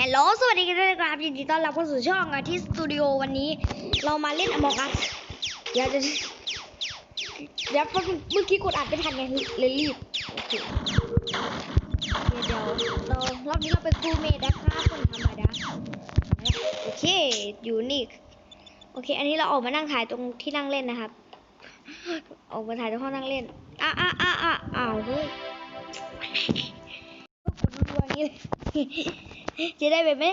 ฮัลโหลสวัสดีกันด้วยนะครับยินดีต้อนรับเข้าสู่ช่องอาทิตสตูดิโอวันนี้ เรามาเล่น Among Us เดี๋ยวจะเดี๋ยวเมื่อกี้กดอัดไม่ทันไงเลยรีบโอเคเดี๋ยวเรารอบนี้เราเป็นครูเมดนะครับคนธรรมดาโอเคอยู่นี่โอเค อันนี้เราออกมานั่งถ่ายตรงที่นั่งเล่นนะครับ ออกมาถ่ายตรงห้องนั่งเล่นอะอะอะอะอ้าวเฮ้ยกดรัวๆอย่างนี้เลย จะได้แบบไหม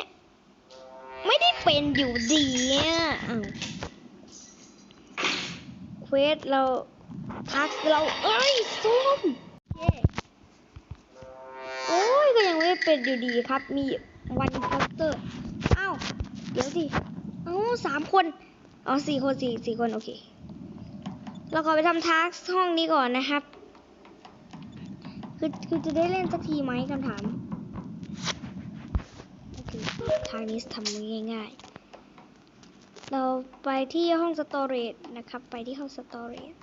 ไม่ได้เป็นอยู่ดีอะอ้าวเควสเราทักเราเอ้ยส้มเย้โอ้ยก็ยังไม่ได้เป็นอยู่ดีครับ มีวันโปสเตอร์อ้าวเดี๋ยวสิเอ้าสามคนอ๋อสี่คนสี่สี่คน โอเค เราขอไปทำทักห้องนี้ก่อนนะครับ คือคือจะได้เล่นสักทีไหมคำถามโอเค ทางนี้ทำง่าย ๆ เราไปที่ห้องสตอเรจนะครับ ไปที่ห้องสตอเรจ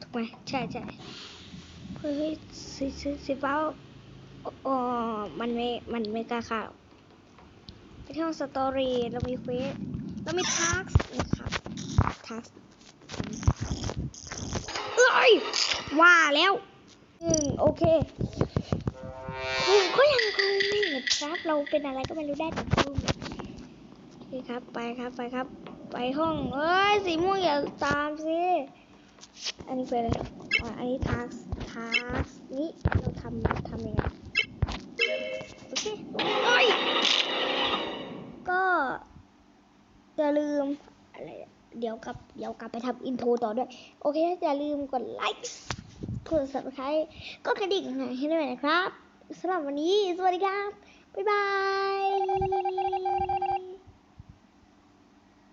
ถูกไหมใช่ใช่เฮ้ยสีสีสีฟ้าอ๋อมันไม่ มันไม่กล้าเข้าไปที่ห้องสตอเรจเรามีเควสเรามีทักนะครับทักเอ้ยว่าแล้วหนึ่งโอเคผมก็ยังคงไม่ ครับ เราเป็นอะไรก็ไม่รู้ได้แต่ครูโอเคครับ ไปครับไปครับ ไปห้องเอ้ยสีม่วงอย่าตามสิอันนี้เป็นอะไรอันนี้ทักทักนี้เราทำทำยังไงโอเคเอ้ยก็อย่าลืมอะไรเดี๋ยวกลับเดี๋ยวกลับไปทำอินโทรต่อด้วย โอเคอย่าลืมกดไลค์กด subscribe ก็กระดิ่งให้ด้วยนะครับสำหรับวันนี้ สวัสดีครับ 拜拜。